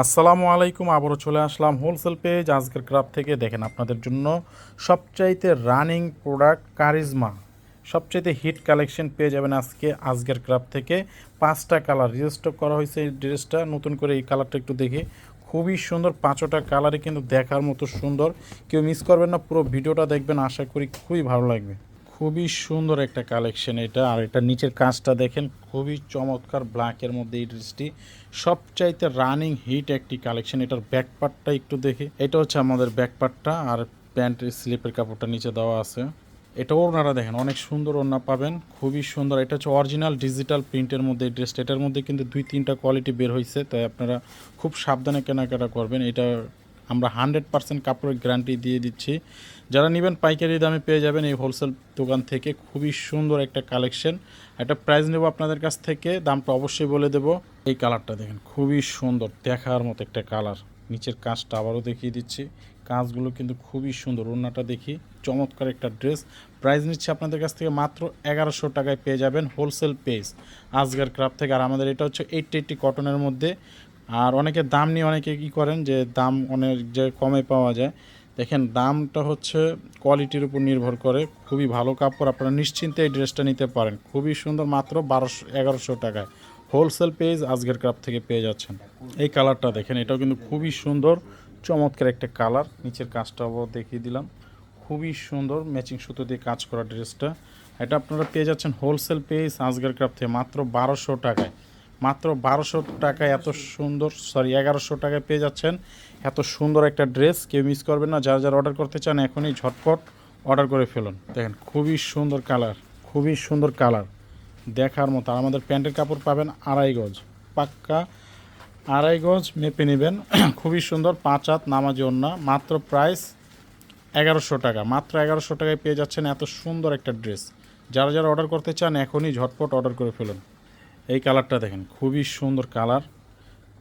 আসসালামু আলাইকুম, আবারও চলে আসলাম হোলসেল পেজ। আজকের ক্রাফ থেকে দেখেন আপনাদের জন্য সবচাইতে রানিং প্রোডাক্ট কারিজমা। সবচাইতে হিট কালেকশন পেয়ে যাবেন আজকে, আজকের ক্রাফ থেকে। পাঁচটা কালার রেজিস্টার করা হয়েছে এই ড্রেসটা। নতুন করে এই কালারটা একটু দেখে। খুবই সুন্দর, পাঁচটা কালারই কিন্তু দেখার মতো সুন্দর। কেউ মিস করবেন না, পুরো ভিডিওটা দেখবেন। আশা করি খুবই ভালো লাগবে। খুবই সুন্দর একটা কালেকশন এটা। আর এটা নিচের কাজটা দেখেন, খুবই চমৎকার ব্ল্যাকের মধ্যে এই ড্রেসটি সবচাইতে রানিং হিট একটি কালেকশন এটার ব্যাক পার্টটা একটু দেখি। এটা হচ্ছে আমাদের ব্যাক পার্টটা আর প্যান্টের স্লিপের কাপড়টা নিচে দেওয়া আছে। এটাও ওনারা দেখেন, অনেক সুন্দর ওড়না পাবেন, খুবই সুন্দর। এটা হচ্ছে অরিজিনাল ডিজিটাল প্রিন্টের মধ্যে এই ড্রেসটা এটার মধ্যে কিন্তু দুই তিনটা কোয়ালিটি বের হয়েছে তাই আপনারা খুব সাবধানে কেনাকাটা করবেন। এটা আমরা হান্ড্রেড পার্সেন্ট কাপড়ের গ্যারান্টি দিয়ে দিচ্ছি। যারা নেবেন পাইকারি দামে পেয়ে যাবেন এই হোলসেল দোকান থেকে। খুবই সুন্দর একটা কালেকশন একটা প্রাইস নেব আপনাদের কাছ থেকে, দামটা অবশ্যই বলে দেব। এই কালারটা দেখেন, খুবই সুন্দর, দেখার মতো একটা কালার নিচের কাজটা আবারও দেখিয়ে দিচ্ছি। কাজগুলো কিন্তু খুবই সুন্দর, ওড়নাটা দেখি। চমৎকার একটা ড্রেস প্রাইস নিচ্ছে আপনাদের কাছ থেকে মাত্র এগারোশো টাকায় পেয়ে যাবেন হোলসেল পেজ আজগার ক্রাফ থেকে, আর আমাদের এটা হচ্ছে এইটটি এইটটি কটনের মধ্যে। আর অনেকে দাম নিয়ে অনেকে কী করেন যে দাম অনেক যে কমে পাওয়া যায়। দেখেন, দামটা হচ্ছে কোয়ালিটির উপর নির্ভর করে। খুবই ভালো কাপড় আপনারা নিশ্চিন্তে এই ড্রেসটা নিতে পারেন। খুবই সুন্দর মাত্র বারোশো, এগারোশো টাকায়। হোলসেল পেজ আজকের ক্রাফ থেকে পেয়ে যাচ্ছেন। এই কালারটা দেখেন, এটাও কিন্তু খুবই সুন্দর, চমৎকার একটা কালার নিচের কাজটাও দেখিয়ে দিলাম। খুবই সুন্দর ম্যাচিং সুতো দিয়ে কাজ করা ড্রেসটা। এটা আপনারা পেয়ে যাচ্ছেন হোলসেল পেজ আজকের ক্রাফ থেকে মাত্র বারোশো টাকায়। মাত্র বারোশো টাকায় এত সুন্দর সরি এগারোশো টাকায় পেয়ে যাচ্ছেন। এত সুন্দর একটা ড্রেস, কেউ মিস করবেন না। যারা যারা অর্ডার করতে চান, এখনই ঝটপট অর্ডার করে ফেলুন। দেখেন, খুবই সুন্দর কালার খুবই সুন্দর কালার দেখার মতো। আর আমাদের প্যান্টের কাপড় পাবেন আড়াই গজ। পাক্কা আড়াই গজ মেপে নেবেন। খুবই সুন্দর, পাঁচ হাত নামাজি ওন্না মাত্র প্রাইস এগারোশো টাকা। মাত্র এগারোশো টাকায় পেয়ে যাচ্ছেন এত সুন্দর একটা ড্রেস। যারা যারা অর্ডার করতে চান, এখনই ঝটপট অর্ডার করে ফেলুন। এই কালারটা দেখেন, খুবই সুন্দর কালার।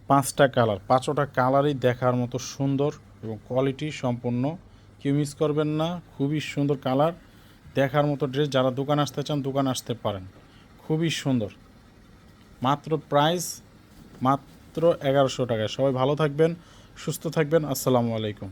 পাঁচটা কালার, পাঁচটা কালারই দেখার মতো সুন্দর এবং কোয়ালিটি সম্পূর্ণ। কেউ মিস করবেন না, খুবই সুন্দর কালার। দেখার মতো ড্রেস যারা দোকান আসতে চান, দোকান আসতে পারেন। খুবই সুন্দর। মাত্র প্রাইস মাত্র এগারোশো টাকায়। সবাই ভালো থাকবেন, সুস্থ থাকবেন। আসসালামু আলাইকুম।